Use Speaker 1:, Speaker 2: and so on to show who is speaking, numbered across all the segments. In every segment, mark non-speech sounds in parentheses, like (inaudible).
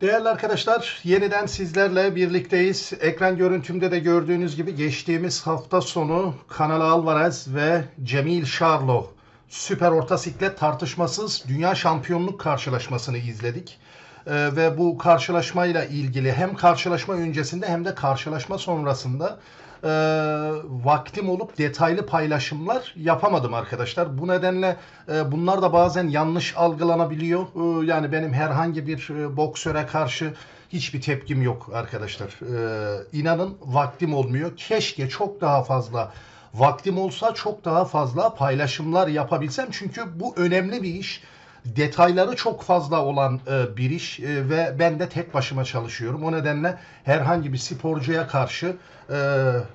Speaker 1: Değerli arkadaşlar, yeniden sizlerle birlikteyiz. Ekran görüntümde de gördüğünüz gibi geçtiğimiz hafta sonu Kanal Alvarez ve Cemil Charlo süper orta siklet tartışmasız dünya şampiyonluk karşılaşmasını izledik. Ee, ve bu karşılaşmayla ilgili hem karşılaşma öncesinde hem de karşılaşma sonrasında e, vaktim olup detaylı paylaşımlar yapamadım arkadaşlar. Bu nedenle e, bunlar da bazen yanlış algılanabiliyor. E, yani benim herhangi bir e, boksöre karşı hiçbir tepkim yok arkadaşlar. E, inanın vaktim olmuyor. Keşke çok daha fazla vaktim olsa çok daha fazla paylaşımlar yapabilsem. Çünkü bu önemli bir iş detayları çok fazla olan e, bir iş e, ve ben de tek başıma çalışıyorum. O nedenle herhangi bir sporcuya karşı e,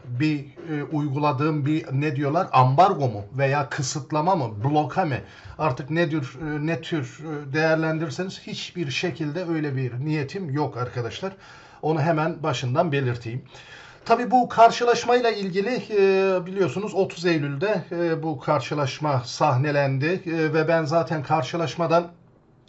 Speaker 1: bir e, uyguladığım bir ne diyorlar ambargo mu veya kısıtlama mı bloka mı artık ne tür e, ne tür e, değerlendirirseniz hiçbir şekilde öyle bir niyetim yok arkadaşlar. Onu hemen başından belirteyim. Tabii bu karşılaşmayla ilgili e, biliyorsunuz 30 Eylül'de e, bu karşılaşma sahnelendi E, ve ben zaten karşılaşmadan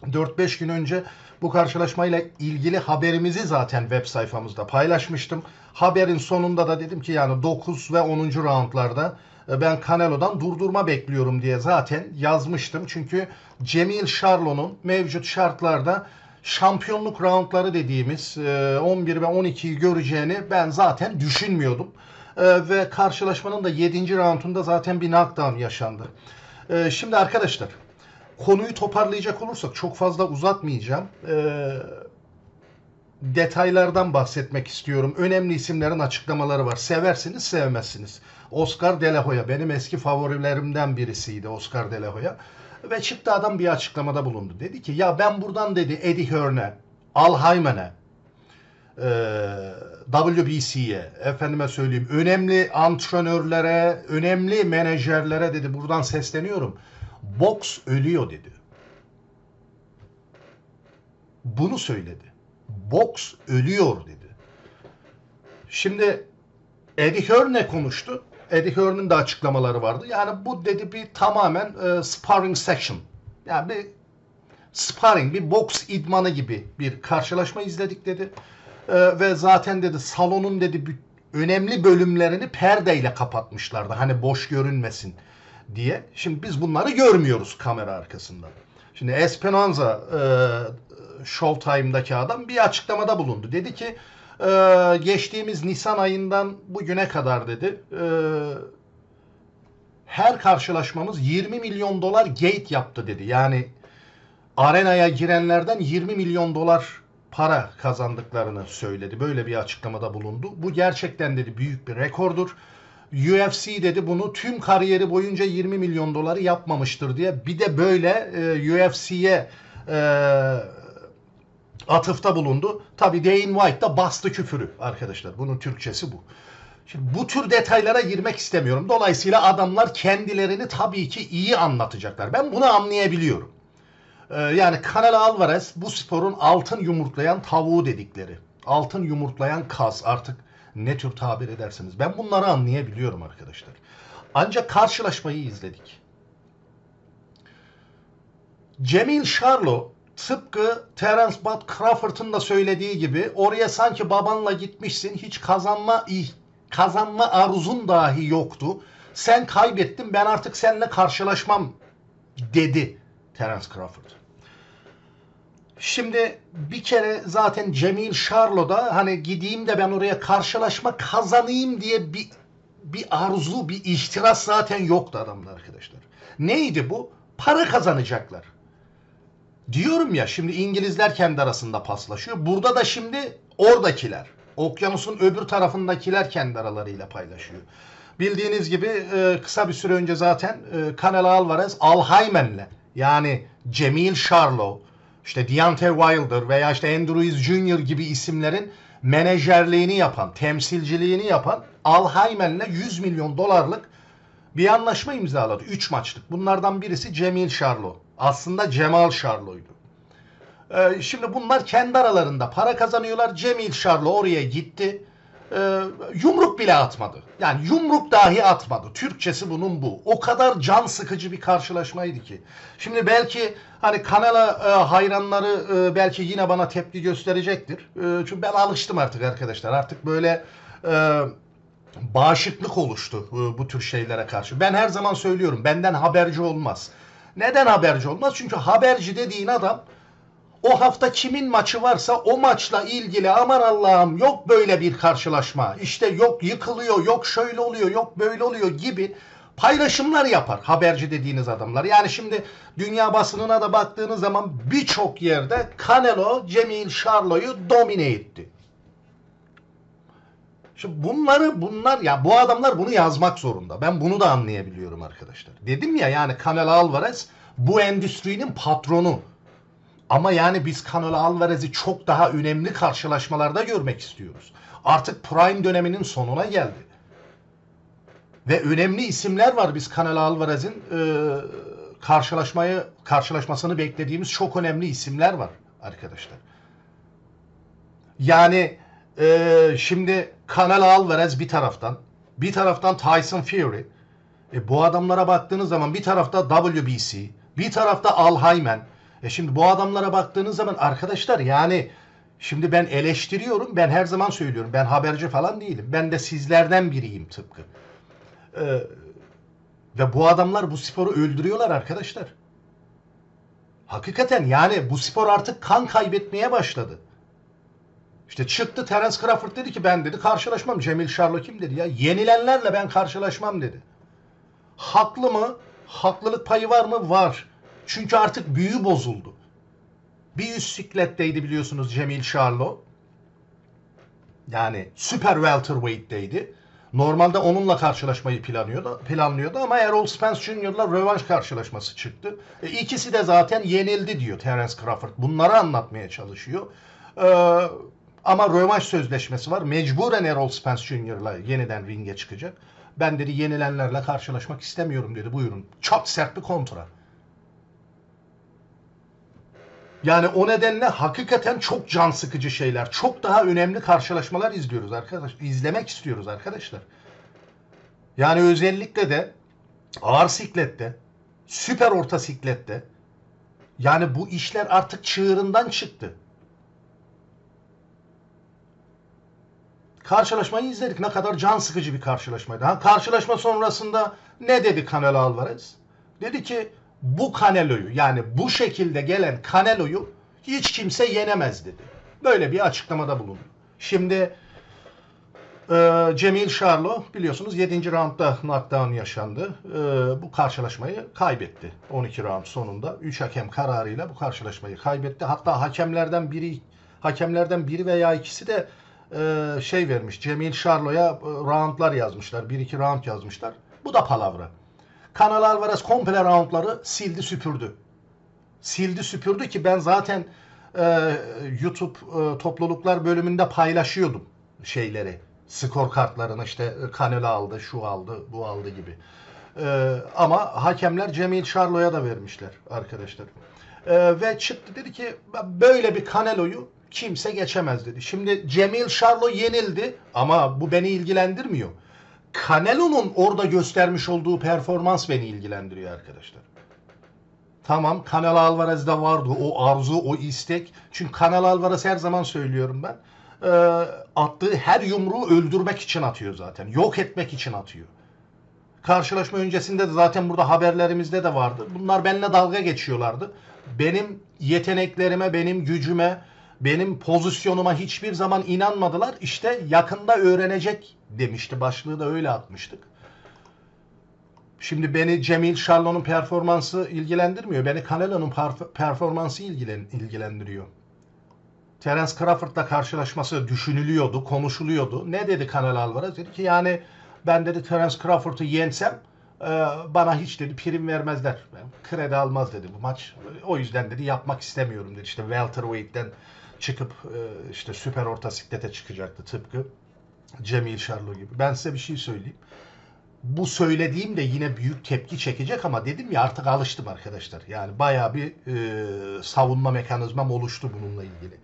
Speaker 1: 4-5 gün önce bu karşılaşmayla ilgili haberimizi zaten web sayfamızda paylaşmıştım. Haberin sonunda da dedim ki yani 9 ve 10. roundlarda ben Canelo'dan durdurma bekliyorum diye zaten yazmıştım. Çünkü Cemil Charlo'nun mevcut şartlarda şampiyonluk roundları dediğimiz e, 11 ve 12'yi göreceğini ben zaten düşünmüyordum. E, ve karşılaşmanın da 7. roundunda zaten bir knockdown yaşandı. E, şimdi arkadaşlar konuyu toparlayacak olursak çok fazla uzatmayacağım. E, detaylardan bahsetmek istiyorum. Önemli isimlerin açıklamaları var. Seversiniz, sevmezsiniz. Oscar De La Hoya benim eski favorilerimden birisiydi Oscar De La Hoya. Ve çıktı adam bir açıklamada bulundu. Dedi ki ya ben buradan dedi Eddie Hearn'e, Al Hayman'e, WBC'ye, efendime söyleyeyim önemli antrenörlere, önemli menajerlere dedi buradan sesleniyorum. Boks ölüyor dedi. Bunu söyledi. Boks ölüyor dedi. Şimdi Eddie Hearn ne konuştu? Eddie Hearn'ın da açıklamaları vardı. Yani bu dedi bir tamamen e, sparring session. Yani bir sparring, bir boks idmanı gibi bir karşılaşma izledik dedi. E, ve zaten dedi salonun dedi bir önemli bölümlerini perdeyle kapatmışlardı. Hani boş görünmesin diye. Şimdi biz bunları görmüyoruz kamera arkasında. Şimdi Esperanza e, Showtime'daki adam bir açıklamada bulundu. Dedi ki e, geçtiğimiz Nisan ayından bugüne kadar dedi e, her karşılaşmamız 20 milyon dolar gate yaptı dedi. Yani arenaya girenlerden 20 milyon dolar para kazandıklarını söyledi. Böyle bir açıklamada bulundu. Bu gerçekten dedi büyük bir rekordur. UFC dedi bunu tüm kariyeri boyunca 20 milyon doları yapmamıştır diye. Bir de böyle e, UFC'ye e, atıfta bulundu. Tabi Dane White da bastı küfürü arkadaşlar. Bunun Türkçesi bu. Şimdi bu tür detaylara girmek istemiyorum. Dolayısıyla adamlar kendilerini tabii ki iyi anlatacaklar. Ben bunu anlayabiliyorum. Ee, yani Canelo Alvarez bu sporun altın yumurtlayan tavuğu dedikleri. Altın yumurtlayan kaz artık ne tür tabir ederseniz. Ben bunları anlayabiliyorum arkadaşlar. Ancak karşılaşmayı izledik. Cemil Charlo tıpkı Terence Bud Crawford'ın da söylediği gibi oraya sanki babanla gitmişsin hiç kazanma kazanma arzun dahi yoktu. Sen kaybettin ben artık seninle karşılaşmam dedi Terence Crawford. Şimdi bir kere zaten Cemil Charlo'da hani gideyim de ben oraya karşılaşma kazanayım diye bir bir arzu, bir ihtiras zaten yoktu adamda arkadaşlar. Neydi bu? Para kazanacaklar. Diyorum ya şimdi İngilizler kendi arasında paslaşıyor. Burada da şimdi oradakiler, okyanusun öbür tarafındakiler kendi aralarıyla paylaşıyor. Bildiğiniz gibi e, kısa bir süre önce zaten e, Canelo Alvarez Alhaymen'le yani Cemil Charlo, işte Deontay Wilder veya işte Andrews Jr. gibi isimlerin menajerliğini yapan, temsilciliğini yapan Alhaymen'le 100 milyon dolarlık bir anlaşma imzaladı. 3 maçlık. Bunlardan birisi Cemil Charlo. Aslında Cemal Charlo'ydu. Ee, şimdi bunlar kendi aralarında para kazanıyorlar. Cemil Charlo oraya gitti. e, yumruk bile atmadı. Yani yumruk dahi atmadı. Türkçesi bunun bu. O kadar can sıkıcı bir karşılaşmaydı ki. Şimdi belki hani kanala e, hayranları e, belki yine bana tepki gösterecektir. E, çünkü ben alıştım artık arkadaşlar. Artık böyle bağışıklık oluştu bu tür şeylere karşı. Ben her zaman söylüyorum benden haberci olmaz. Neden haberci olmaz? Çünkü haberci dediğin adam o hafta kimin maçı varsa o maçla ilgili aman Allah'ım yok böyle bir karşılaşma. İşte yok yıkılıyor, yok şöyle oluyor, yok böyle oluyor gibi paylaşımlar yapar haberci dediğiniz adamlar. Yani şimdi dünya basınına da baktığınız zaman birçok yerde Canelo Cemil Charlo'yu domine etti. Şimdi bunları bunlar ya bu adamlar bunu yazmak zorunda. Ben bunu da anlayabiliyorum arkadaşlar. Dedim ya yani Canelo Alvarez bu endüstrinin patronu. Ama yani biz Canelo Alvarez'i çok daha önemli karşılaşmalarda görmek istiyoruz. Artık prime döneminin sonuna geldi. Ve önemli isimler var biz Canelo Alvarez'in e, karşılaşmayı karşılaşmasını beklediğimiz çok önemli isimler var arkadaşlar. Yani e, şimdi Canelo Alvarez bir taraftan, bir taraftan Tyson Fury. E, bu adamlara baktığınız zaman bir tarafta WBC, bir tarafta Al Haymon. E şimdi bu adamlara baktığınız zaman arkadaşlar yani şimdi ben eleştiriyorum. Ben her zaman söylüyorum. Ben haberci falan değilim. Ben de sizlerden biriyim tıpkı. E, ve bu adamlar bu sporu öldürüyorlar arkadaşlar. Hakikaten yani bu spor artık kan kaybetmeye başladı. İşte çıktı Terence Crawford dedi ki ben dedi karşılaşmam. Cemil Charlo kim dedi ya. Yenilenlerle ben karşılaşmam dedi. Haklı mı? Haklılık payı var mı? Var. Çünkü artık büyü bozuldu. Bir üst sikletteydi biliyorsunuz Cemil Charlo. Yani süper welterweight'teydi. Normalde onunla karşılaşmayı planlıyordu, planlıyordu ama Errol Spence Jr.'la rövanş karşılaşması çıktı. E, ikisi de zaten yenildi diyor Terence Crawford. Bunları anlatmaya çalışıyor. Ee, ama rövanş sözleşmesi var. Mecburen Errol Spence Jr.'la yeniden ringe çıkacak. Ben dedi yenilenlerle karşılaşmak istemiyorum dedi. Buyurun. Çok sert bir kontra. Yani o nedenle hakikaten çok can sıkıcı şeyler, çok daha önemli karşılaşmalar izliyoruz arkadaş. izlemek istiyoruz arkadaşlar. Yani özellikle de ağır siklette, süper orta siklette yani bu işler artık çığırından çıktı. Karşılaşmayı izledik. Ne kadar can sıkıcı bir karşılaşmaydı. Ha, karşılaşma sonrasında ne dedi Canelo Alvarez? Dedi ki bu Canelo'yu yani bu şekilde gelen Canelo'yu hiç kimse yenemez dedi. Böyle bir açıklamada bulundu. Şimdi e, Cemil Charlo biliyorsunuz 7. roundda knockdown yaşandı. E, bu karşılaşmayı kaybetti. 12 round sonunda 3 hakem kararıyla bu karşılaşmayı kaybetti. Hatta hakemlerden biri hakemlerden biri veya ikisi de e, şey vermiş. Cemil Charlo'ya e, roundlar yazmışlar. 1-2 round yazmışlar. Bu da palavra. Canelo Alvarez komple roundları sildi süpürdü. Sildi süpürdü ki ben zaten e, YouTube e, topluluklar bölümünde paylaşıyordum şeyleri. Skor kartlarını işte e, Canelo aldı, şu aldı, bu aldı gibi. E, ama hakemler Cemil Charlo'ya da vermişler arkadaşlar. E, ve çıktı dedi ki böyle bir Canelo'yu kimse geçemez dedi. Şimdi Cemil Charlo yenildi ama bu beni ilgilendirmiyor. Canelo'nun orada göstermiş olduğu performans beni ilgilendiriyor arkadaşlar. Tamam Canelo Alvarez'de vardı o arzu, o istek. Çünkü Canelo Alvarez her zaman söylüyorum ben. E, attığı her yumruğu öldürmek için atıyor zaten. Yok etmek için atıyor. Karşılaşma öncesinde de zaten burada haberlerimizde de vardı. Bunlar benimle dalga geçiyorlardı. Benim yeteneklerime, benim gücüme, benim pozisyonuma hiçbir zaman inanmadılar. İşte yakında öğrenecek demişti. Başlığı da öyle atmıştık. Şimdi beni Cemil Charlo'nun performansı ilgilendirmiyor. Beni Canelo'nun performansı ilgilen ilgilendiriyor. Terence Crawford'la karşılaşması düşünülüyordu, konuşuluyordu. Ne dedi Canelo Alvarez? Dedi ki yani ben dedi Terence Crawford'u yensem e, bana hiç dedi prim vermezler. Kredi almaz dedi bu maç. O yüzden dedi yapmak istemiyorum dedi. İşte welterweight'ten çıkıp e, işte süper orta siklete çıkacaktı tıpkı Cemil Charlo gibi. Ben size bir şey söyleyeyim. Bu söylediğim de yine büyük tepki çekecek ama dedim ya artık alıştım arkadaşlar. Yani bayağı bir e, savunma mekanizmam oluştu bununla ilgili.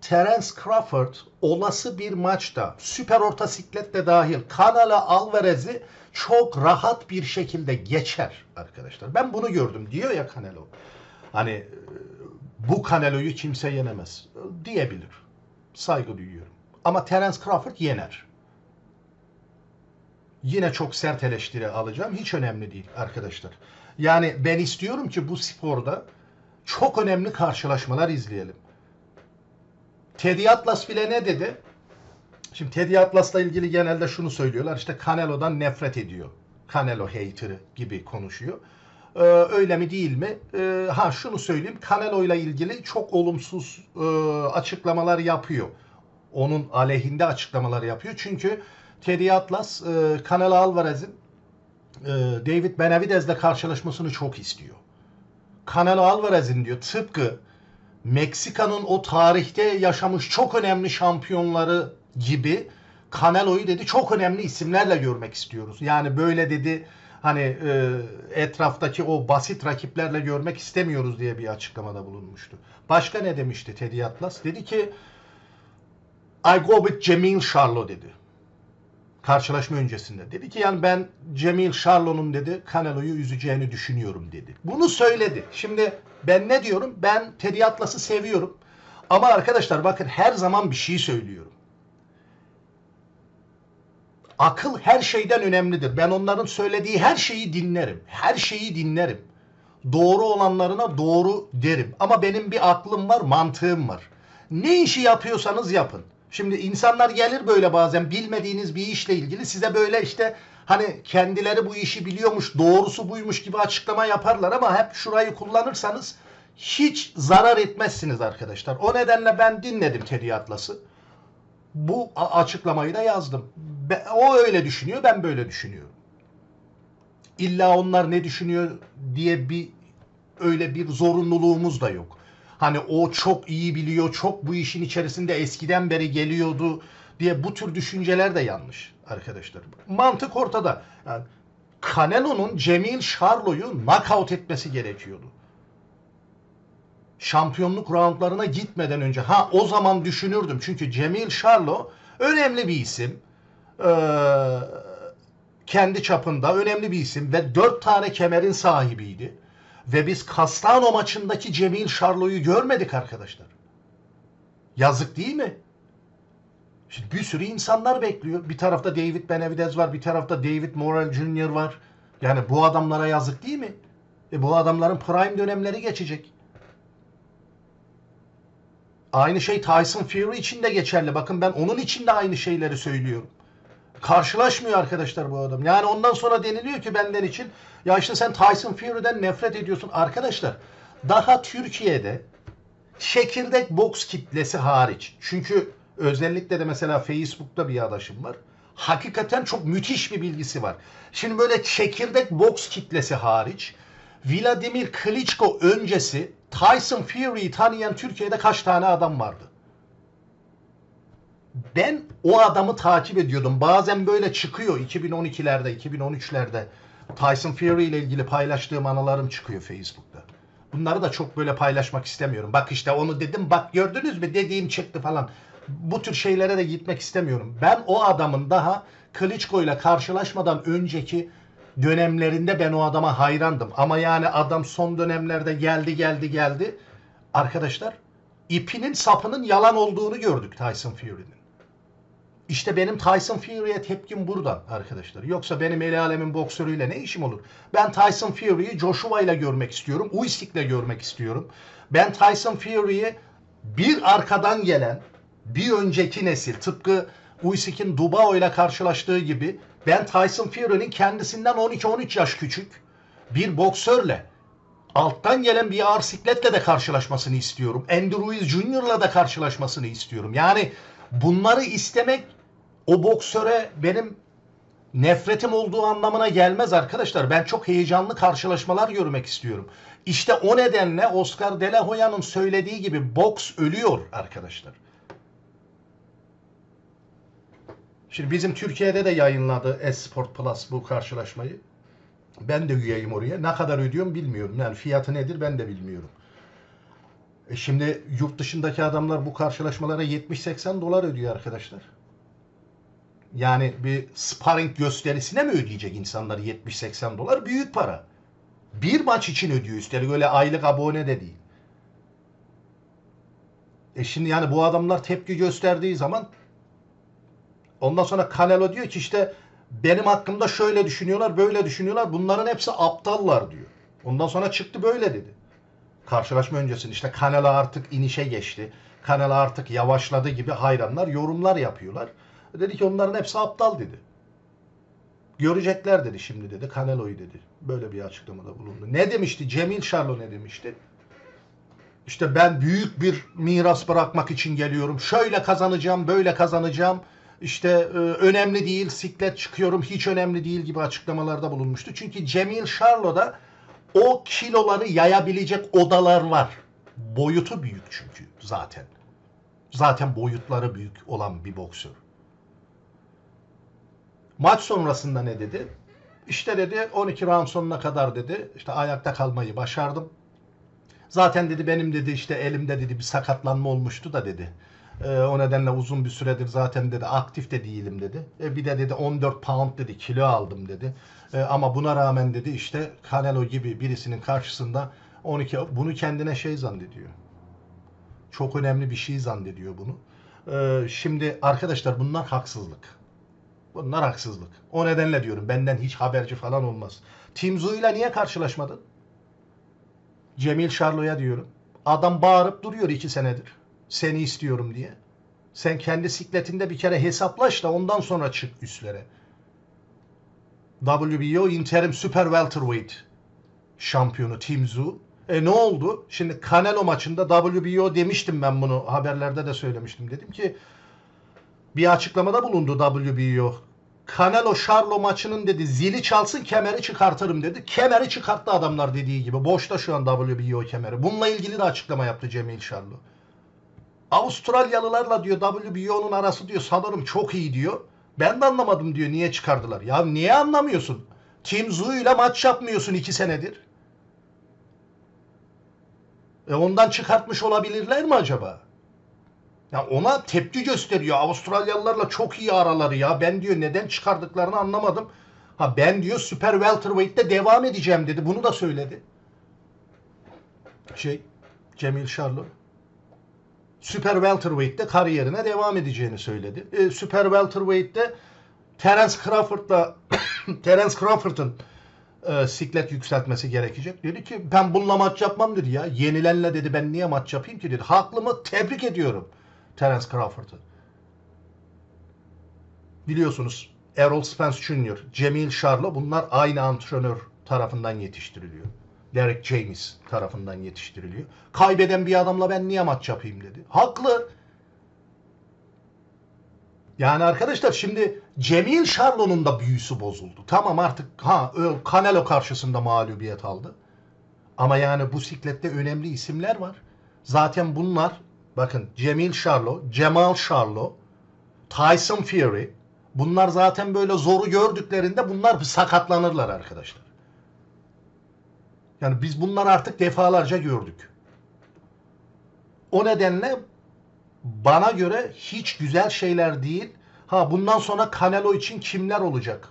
Speaker 1: Terence Crawford olası bir maçta süper orta sikletle dahil Canelo Alvarez'i çok rahat bir şekilde geçer arkadaşlar. Ben bunu gördüm diyor ya Canelo. Hani e, bu Canelo'yu kimse yenemez diyebilir. Saygı duyuyorum. Ama Terence Crawford yener. Yine çok sert eleştiri alacağım. Hiç önemli değil arkadaşlar. Yani ben istiyorum ki bu sporda çok önemli karşılaşmalar izleyelim. Teddy Atlas bile ne dedi? Şimdi Teddy Atlas'la ilgili genelde şunu söylüyorlar. İşte Canelo'dan nefret ediyor. Canelo hater'ı gibi konuşuyor. Ee, öyle mi değil mi? Ee, ha şunu söyleyeyim. Canelo ile ilgili çok olumsuz e, açıklamalar yapıyor. Onun aleyhinde açıklamalar yapıyor. Çünkü Teddy Atlas e, Canelo Alvarez'in e, David Benavidez'le karşılaşmasını çok istiyor. Canelo Alvarez'in diyor tıpkı Meksika'nın o tarihte yaşamış çok önemli şampiyonları gibi Canelo'yu dedi çok önemli isimlerle görmek istiyoruz. Yani böyle dedi hani e, etraftaki o basit rakiplerle görmek istemiyoruz diye bir açıklamada bulunmuştu. Başka ne demişti Teddy Atlas? Dedi ki I go with Cemil Charlo dedi. Karşılaşma öncesinde. Dedi ki yani ben Cemil Charlo'nun dedi Canelo'yu üzeceğini düşünüyorum dedi. Bunu söyledi. Şimdi ben ne diyorum? Ben Teddy Atlas'ı seviyorum. Ama arkadaşlar bakın her zaman bir şey söylüyorum. Akıl her şeyden önemlidir. Ben onların söylediği her şeyi dinlerim. Her şeyi dinlerim. Doğru olanlarına doğru derim. Ama benim bir aklım var, mantığım var. Ne işi yapıyorsanız yapın. Şimdi insanlar gelir böyle bazen bilmediğiniz bir işle ilgili size böyle işte hani kendileri bu işi biliyormuş, doğrusu buymuş gibi açıklama yaparlar ama hep şurayı kullanırsanız hiç zarar etmezsiniz arkadaşlar. O nedenle ben dinledim Teddy Atlas'ı. Bu açıklamayı da yazdım. O öyle düşünüyor, ben böyle düşünüyorum. İlla onlar ne düşünüyor diye bir öyle bir zorunluluğumuz da yok. Hani o çok iyi biliyor, çok bu işin içerisinde eskiden beri geliyordu diye bu tür düşünceler de yanlış arkadaşlar. Mantık ortada. Yani Canelo'nun Cemil Charlo'yu knockout etmesi gerekiyordu. Şampiyonluk roundlarına gitmeden önce. Ha o zaman düşünürdüm. Çünkü Cemil Charlo önemli bir isim. Ee, kendi çapında önemli bir isim ve dört tane kemerin sahibiydi. Ve biz Castano maçındaki Cemil Charlo'yu görmedik arkadaşlar. Yazık değil mi? Şimdi bir sürü insanlar bekliyor. Bir tarafta David Benavidez var, bir tarafta David Morrell Jr. var. Yani bu adamlara yazık değil mi? E bu adamların prime dönemleri geçecek. Aynı şey Tyson Fury için de geçerli. Bakın ben onun için de aynı şeyleri söylüyorum. Karşılaşmıyor arkadaşlar bu adam. Yani ondan sonra deniliyor ki benden için ya işte sen Tyson Fury'den nefret ediyorsun. Arkadaşlar daha Türkiye'de çekirdek boks kitlesi hariç. Çünkü özellikle de mesela Facebook'ta bir adaşım var. Hakikaten çok müthiş bir bilgisi var. Şimdi böyle çekirdek boks kitlesi hariç Vladimir Klitschko öncesi Tyson Fury'yi tanıyan Türkiye'de kaç tane adam vardı? Ben o adamı takip ediyordum. Bazen böyle çıkıyor 2012'lerde, 2013'lerde Tyson Fury ile ilgili paylaştığım anılarım çıkıyor Facebook'ta. Bunları da çok böyle paylaşmak istemiyorum. Bak işte onu dedim, bak gördünüz mü dediğim çıktı falan. Bu tür şeylere de gitmek istemiyorum. Ben o adamın daha Klitschko ile karşılaşmadan önceki dönemlerinde ben o adama hayrandım. Ama yani adam son dönemlerde geldi geldi geldi. Arkadaşlar ipinin sapının yalan olduğunu gördük Tyson Fury'nin. İşte benim Tyson Fury'e tepkim buradan arkadaşlar. Yoksa benim el alemin boksörüyle ne işim olur? Ben Tyson Fury'yi Joshua ile görmek istiyorum. Usyk ile görmek istiyorum. Ben Tyson Fury'yi bir arkadan gelen bir önceki nesil tıpkı Usyk'in Dubao ile karşılaştığı gibi ben Tyson Fury'nin kendisinden 12-13 yaş küçük bir boksörle alttan gelen bir ağır sikletle de karşılaşmasını istiyorum. Andy Ruiz Jr.'la da karşılaşmasını istiyorum. Yani bunları istemek o boksöre benim nefretim olduğu anlamına gelmez arkadaşlar. Ben çok heyecanlı karşılaşmalar görmek istiyorum. İşte o nedenle Oscar De La Hoya'nın söylediği gibi boks ölüyor arkadaşlar. Şimdi bizim Türkiye'de de yayınladı Esport Plus bu karşılaşmayı. Ben de üyeyim oraya. Ne kadar ödüyorum bilmiyorum. Yani fiyatı nedir ben de bilmiyorum. E şimdi yurt dışındaki adamlar bu karşılaşmalara 70-80 dolar ödüyor arkadaşlar. Yani bir sparring gösterisine mi ödeyecek insanlar 70-80 dolar? Büyük para. Bir maç için ödüyor üstelik öyle aylık abone de değil. E şimdi yani bu adamlar tepki gösterdiği zaman ondan sonra Canelo diyor ki işte benim hakkımda şöyle düşünüyorlar, böyle düşünüyorlar. Bunların hepsi aptallar diyor. Ondan sonra çıktı böyle dedi. Karşılaşma öncesinde işte Canelo artık inişe geçti. Canelo artık yavaşladı gibi hayranlar yorumlar yapıyorlar. Dedi ki onların hepsi aptal dedi. Görecekler dedi şimdi dedi. Canelo'yu dedi. Böyle bir açıklamada bulundu. Ne demişti? Cemil Şarlo ne demişti? İşte ben büyük bir miras bırakmak için geliyorum. Şöyle kazanacağım, böyle kazanacağım. İşte e, önemli değil, siklet çıkıyorum, hiç önemli değil gibi açıklamalarda bulunmuştu. Çünkü Cemil Şarlo'da o kiloları yayabilecek odalar var. Boyutu büyük çünkü zaten. Zaten boyutları büyük olan bir boksör. Maç sonrasında ne dedi? İşte dedi 12 round sonuna kadar dedi işte ayakta kalmayı başardım. Zaten dedi benim dedi işte elimde dedi bir sakatlanma olmuştu da dedi. Ee, o nedenle uzun bir süredir zaten dedi aktif de değilim dedi. E, bir de dedi 14 pound dedi kilo aldım dedi. E, ama buna rağmen dedi işte Canelo gibi birisinin karşısında 12 bunu kendine şey zannediyor. Çok önemli bir şey zannediyor bunu. E, şimdi arkadaşlar bunlar haksızlık. Bunlar haksızlık. O nedenle diyorum benden hiç haberci falan olmaz. Tim Tzu ile niye karşılaşmadın? Cemil Şarlo'ya diyorum. Adam bağırıp duruyor iki senedir. Seni istiyorum diye. Sen kendi sikletinde bir kere hesaplaş da ondan sonra çık üstlere. WBO interim super welterweight şampiyonu Tim Tzu. E ne oldu? Şimdi Canelo maçında WBO demiştim ben bunu haberlerde de söylemiştim. Dedim ki bir açıklamada bulundu WBO. Canelo Charlo maçının dedi zili çalsın kemeri çıkartırım dedi. Kemeri çıkarttı adamlar dediği gibi. Boşta şu an WBO kemeri. Bununla ilgili de açıklama yaptı Cemil Charlo. Avustralyalılarla diyor WBO'nun arası diyor sanırım çok iyi diyor. Ben de anlamadım diyor niye çıkardılar. Ya niye anlamıyorsun? Tim Tzu ile maç yapmıyorsun iki senedir. E ondan çıkartmış olabilirler mi acaba? Ya ona tepki gösteriyor. Avustralyalılarla çok iyi araları ya. Ben diyor neden çıkardıklarını anlamadım. Ha ben diyor Super Welterweight'te devam edeceğim dedi. Bunu da söyledi. Şey Cemil Şarlo. Super Welterweight'te kariyerine devam edeceğini söyledi. E, Super Welterweight'te Terence Crawford'la (coughs) Terence Crawford'ın e, siklet yükseltmesi gerekecek. Dedi ki ben bununla maç yapmam dedi ya. Yenilenle dedi ben niye maç yapayım ki dedi. Haklı mı? Tebrik ediyorum. Terence Crawford'ı. Biliyorsunuz Errol Spence Jr., Cemil Charlo bunlar aynı antrenör tarafından yetiştiriliyor. Derek James tarafından yetiştiriliyor. Kaybeden bir adamla ben niye maç yapayım dedi. Haklı. Yani arkadaşlar şimdi Cemil Charlo'nun da büyüsü bozuldu. Tamam artık ha Canelo karşısında mağlubiyet aldı. Ama yani bu siklette önemli isimler var. Zaten bunlar bakın Cemil Charlo, Cemal Charlo, Tyson Fury bunlar zaten böyle zoru gördüklerinde bunlar sakatlanırlar arkadaşlar. Yani biz bunları artık defalarca gördük. O nedenle bana göre hiç güzel şeyler değil. Ha bundan sonra Canelo için kimler olacak?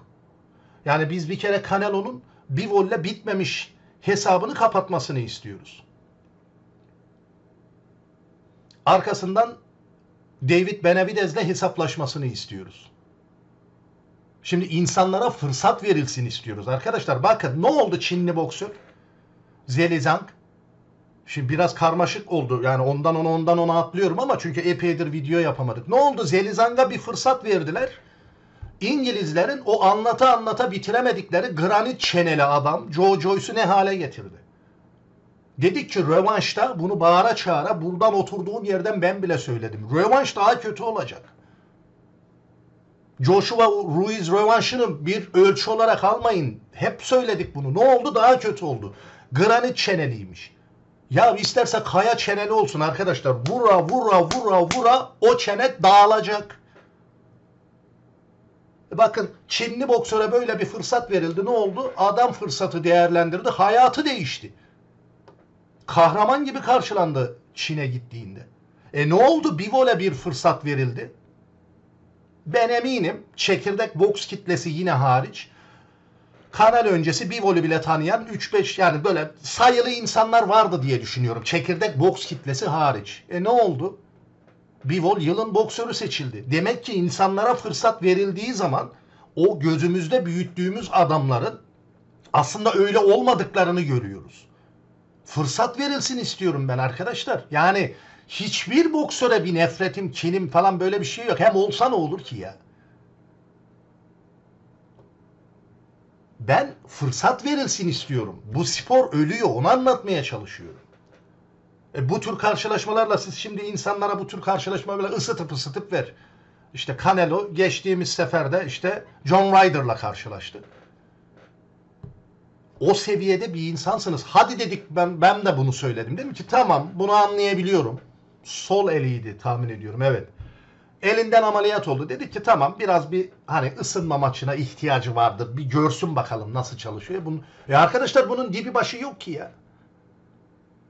Speaker 1: Yani biz bir kere Canelo'nun bir volle bitmemiş hesabını kapatmasını istiyoruz. Arkasından David Benavidez'le hesaplaşmasını istiyoruz. Şimdi insanlara fırsat verilsin istiyoruz. Arkadaşlar bakın ne oldu Çinli boksör? Zelizang. Şimdi biraz karmaşık oldu. Yani ondan ona ondan ona atlıyorum ama çünkü epeydir video yapamadık. Ne oldu? Zelizang'a bir fırsat verdiler. İngilizlerin o anlata anlata bitiremedikleri granit çeneli adam Joe Joyce'u ne hale getirdi. Dedik ki rövanşta bunu bağıra çağıra buradan oturduğum yerden ben bile söyledim. Rövanş daha kötü olacak. Joshua Ruiz rövanşını bir ölçü olarak almayın. Hep söyledik bunu. Ne oldu? Daha kötü oldu. Granit çeneliymiş. Ya isterse kaya çeneli olsun arkadaşlar. Vura vura vura vura o çene dağılacak. Bakın Çinli boksöre böyle bir fırsat verildi. Ne oldu? Adam fırsatı değerlendirdi. Hayatı değişti. Kahraman gibi karşılandı Çin'e gittiğinde. E ne oldu? Bivol'e bir fırsat verildi. Ben eminim çekirdek boks kitlesi yine hariç kanal öncesi Bivol'ü bile tanıyan 3-5 yani böyle sayılı insanlar vardı diye düşünüyorum. Çekirdek boks kitlesi hariç. E ne oldu? Bivol yılın boksörü seçildi. Demek ki insanlara fırsat verildiği zaman o gözümüzde büyüttüğümüz adamların aslında öyle olmadıklarını görüyoruz. Fırsat verilsin istiyorum ben arkadaşlar. Yani hiçbir boksöre bir nefretim, kinim falan böyle bir şey yok. Hem olsa ne olur ki ya? Ben fırsat verilsin istiyorum. Bu spor ölüyor. Onu anlatmaya çalışıyorum. E, bu tür karşılaşmalarla siz şimdi insanlara bu tür karşılaşma böyle ısıtıp ısıtıp ver. İşte Canelo geçtiğimiz seferde işte John Ryder'la karşılaştı. O seviyede bir insansınız. Hadi dedik ben ben de bunu söyledim. Dedim ki tamam bunu anlayabiliyorum. Sol eliydi tahmin ediyorum evet. Elinden ameliyat oldu. Dedik ki tamam biraz bir hani ısınma maçına ihtiyacı vardır. Bir görsün bakalım nasıl çalışıyor. Bunun, e arkadaşlar bunun dibi başı yok ki ya.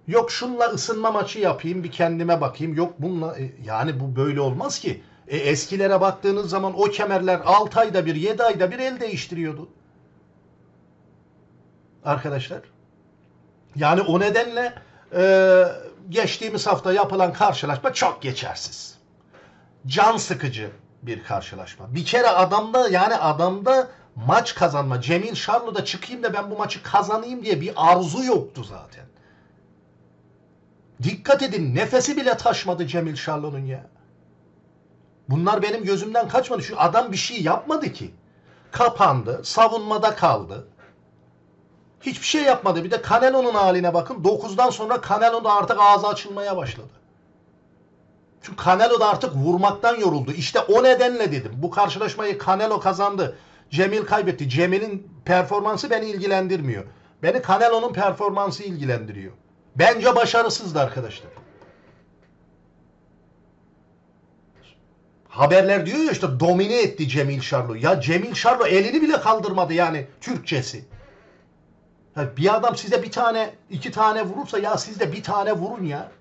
Speaker 1: Yok şunla ısınma maçı yapayım bir kendime bakayım. Yok bununla e, yani bu böyle olmaz ki. E, eskilere baktığınız zaman o kemerler 6 ayda bir 7 ayda bir el değiştiriyordu. Arkadaşlar. Yani o nedenle e, geçtiğimiz hafta yapılan karşılaşma çok geçersiz. Can sıkıcı bir karşılaşma. Bir kere adamda yani adamda maç kazanma. Cemil Şarlı'da çıkayım da ben bu maçı kazanayım diye bir arzu yoktu zaten. Dikkat edin nefesi bile taşmadı Cemil Şarlı'nın ya. Bunlar benim gözümden kaçmadı. Şu adam bir şey yapmadı ki. Kapandı, savunmada kaldı. Hiçbir şey yapmadı. Bir de Canelo'nun haline bakın. 9'dan sonra Canelo da artık ağzı açılmaya başladı. Çünkü Canelo da artık vurmaktan yoruldu. İşte o nedenle dedim. Bu karşılaşmayı Canelo kazandı. Cemil kaybetti. Cemil'in performansı beni ilgilendirmiyor. Beni Canelo'nun performansı ilgilendiriyor. Bence başarısızdı arkadaşlar. Haberler diyor ya işte domine etti Cemil Şarlo. Ya Cemil Şarlo elini bile kaldırmadı yani Türkçesi. Bir adam size bir tane, iki tane vurursa ya siz de bir tane vurun ya.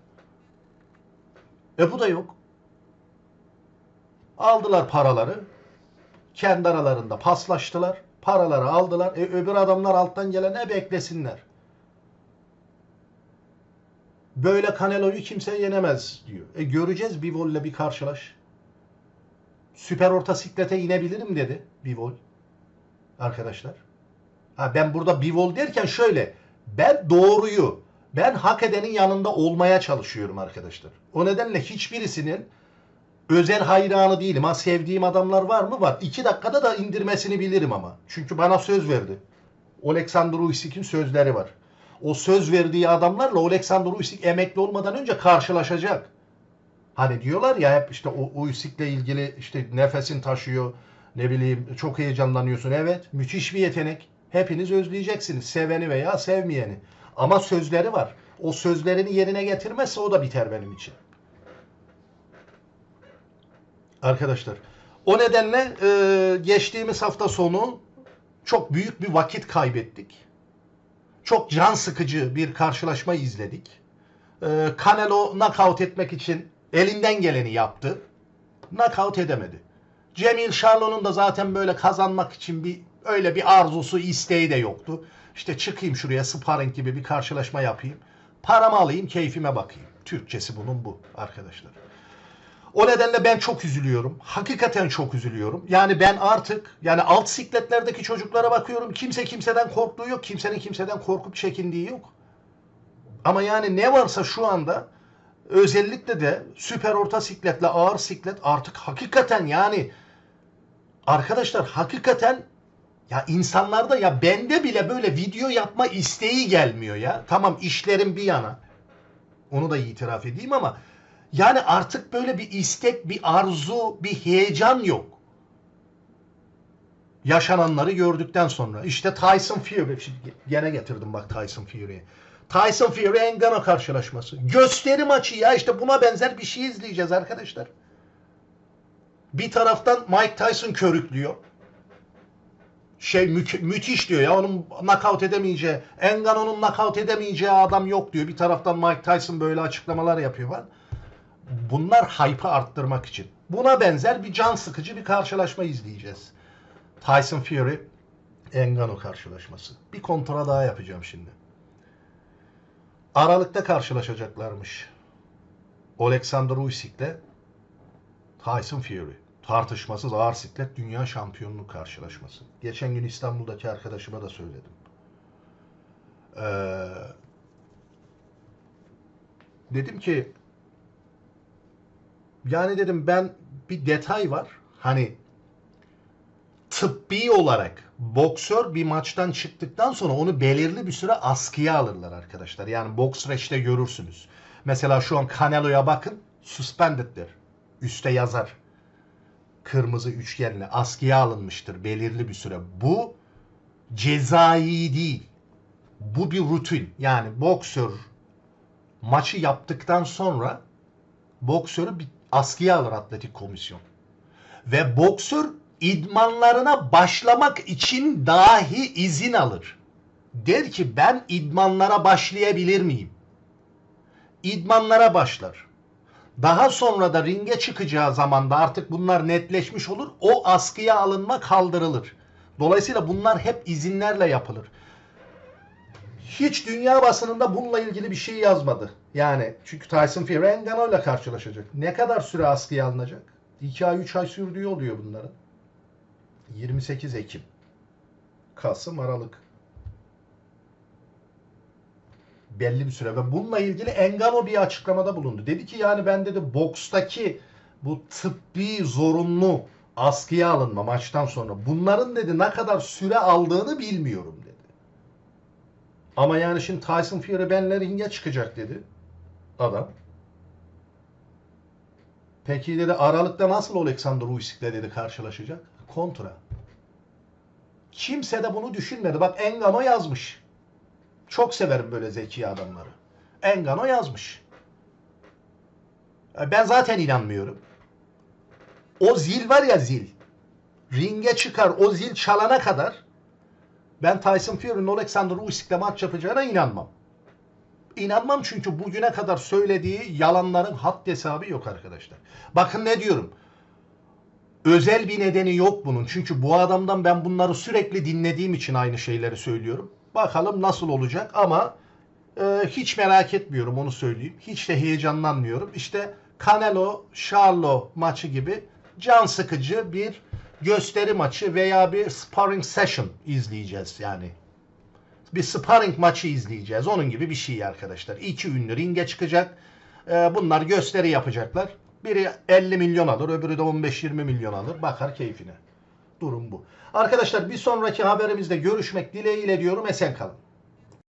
Speaker 1: E bu da yok. Aldılar paraları. Kendi aralarında paslaştılar. Paraları aldılar. E öbür adamlar alttan gelene beklesinler. Böyle Canelo'yu kimse yenemez diyor. E göreceğiz Bivol'le bir karşılaş. Süper orta siklete inebilirim dedi Bivol. Arkadaşlar. Ha ben burada Bivol derken şöyle. Ben doğruyu, ben hak edenin yanında olmaya çalışıyorum arkadaşlar. O nedenle hiçbirisinin özel hayranı değilim. Ha sevdiğim adamlar var mı? Var. İki dakikada da indirmesini bilirim ama. Çünkü bana söz verdi. Oleksandr Usyk'in sözleri var. O söz verdiği adamlarla Oleksandr Usyk emekli olmadan önce karşılaşacak. Hani diyorlar ya hep işte o Usyk'le ilgili işte nefesin taşıyor. Ne bileyim çok heyecanlanıyorsun. Evet müthiş bir yetenek. Hepiniz özleyeceksiniz. Seveni veya sevmeyeni. Ama sözleri var. O sözlerini yerine getirmezse o da biter benim için. Arkadaşlar. O nedenle e, geçtiğimiz hafta sonu çok büyük bir vakit kaybettik. Çok can sıkıcı bir karşılaşma izledik. E, Canelo knockout etmek için elinden geleni yaptı. Knockout edemedi. Cemil Charlo'nun da zaten böyle kazanmak için bir öyle bir arzusu, isteği de yoktu. İşte çıkayım şuraya sparring gibi bir karşılaşma yapayım. Paramı alayım, keyfime bakayım. Türkçesi bunun bu arkadaşlar. O nedenle ben çok üzülüyorum. Hakikaten çok üzülüyorum. Yani ben artık yani alt sikletlerdeki çocuklara bakıyorum. Kimse kimseden korktuğu yok. Kimsenin kimseden korkup çekindiği yok. Ama yani ne varsa şu anda özellikle de süper orta sikletle ağır siklet artık hakikaten yani arkadaşlar hakikaten ya insanlarda ya bende bile böyle video yapma isteği gelmiyor ya. Tamam işlerim bir yana. Onu da itiraf edeyim ama yani artık böyle bir istek, bir arzu, bir heyecan yok. Yaşananları gördükten sonra. işte Tyson Fury, gene getirdim bak Tyson Fury'yi. Tyson Fury Engano karşılaşması. Gösteri maçı ya işte buna benzer bir şey izleyeceğiz arkadaşlar. Bir taraftan Mike Tyson körüklüyor. Şey mü- müthiş diyor ya onun knockout edemeyeceği, Engano'nun knockout edemeyeceği adam yok diyor. Bir taraftan Mike Tyson böyle açıklamalar yapıyor var. Bunlar hype'ı arttırmak için. Buna benzer bir can sıkıcı bir karşılaşma izleyeceğiz. Tyson Fury Engano karşılaşması. Bir kontra daha yapacağım şimdi. Aralıkta karşılaşacaklarmış. Alexander Usyk'le Tyson Fury. Tartışmasız ağır siklet dünya şampiyonluğu karşılaşması. Geçen gün İstanbul'daki arkadaşıma da söyledim. Ee, dedim ki yani dedim ben bir detay var. Hani tıbbi olarak boksör bir maçtan çıktıktan sonra onu belirli bir süre askıya alırlar arkadaşlar. Yani boks reçte görürsünüz. Mesela şu an Canelo'ya bakın suspended'dir. Üste yazar. Kırmızı üçgenle askıya alınmıştır belirli bir süre. Bu cezai değil. Bu bir rutin. Yani boksör maçı yaptıktan sonra boksörü bir askıya alır atletik komisyon. Ve boksör idmanlarına başlamak için dahi izin alır. Der ki ben idmanlara başlayabilir miyim? İdmanlara başlar. Daha sonra da ringe çıkacağı zaman da artık bunlar netleşmiş olur. O askıya alınma kaldırılır. Dolayısıyla bunlar hep izinlerle yapılır. Hiç dünya basınında bununla ilgili bir şey yazmadı. Yani çünkü Tyson Fury Ngannou ile karşılaşacak. Ne kadar süre askıya alınacak? 2 ay 3 ay sürdüğü oluyor bunların. 28 Ekim. Kasım Aralık. Belli bir süre ve bununla ilgili Engano bir açıklamada bulundu. Dedi ki yani ben dedi bokstaki bu tıbbi zorunlu askıya alınma maçtan sonra bunların dedi ne kadar süre aldığını bilmiyorum dedi. Ama yani şimdi Tyson Fury benle ringe çıkacak dedi adam. Peki dedi Aralık'ta nasıl Alexander Usyk'le dedi karşılaşacak? Kontra. Kimse de bunu düşünmedi. Bak Engano yazmış. Çok severim böyle zeki adamları. Engano yazmış. E, Ben zaten inanmıyorum. O zil var ya zil. Ringe çıkar o zil çalana kadar ben Tyson Fury'nin Alexander Usyk'le maç yapacağına inanmam. İnanmam çünkü bugüne kadar söylediği yalanların had hesabı yok arkadaşlar. Bakın ne diyorum. Özel bir nedeni yok bunun. Çünkü bu adamdan ben bunları sürekli dinlediğim için aynı şeyleri söylüyorum. Bakalım nasıl olacak ama e, hiç merak etmiyorum onu söyleyeyim. Hiç de heyecanlanmıyorum. İşte Canelo Charlo maçı gibi can sıkıcı bir gösteri maçı veya bir sparring session izleyeceğiz yani. Bir sparring maçı izleyeceğiz. Onun gibi bir şey arkadaşlar. İki ünlü ringe çıkacak. Ee, bunlar gösteri yapacaklar. Biri 50 milyon alır, öbürü de 15-20 milyon alır. Bakar keyfine. Durum bu. Arkadaşlar bir sonraki haberimizde görüşmek dileğiyle diyorum. Esen kalın.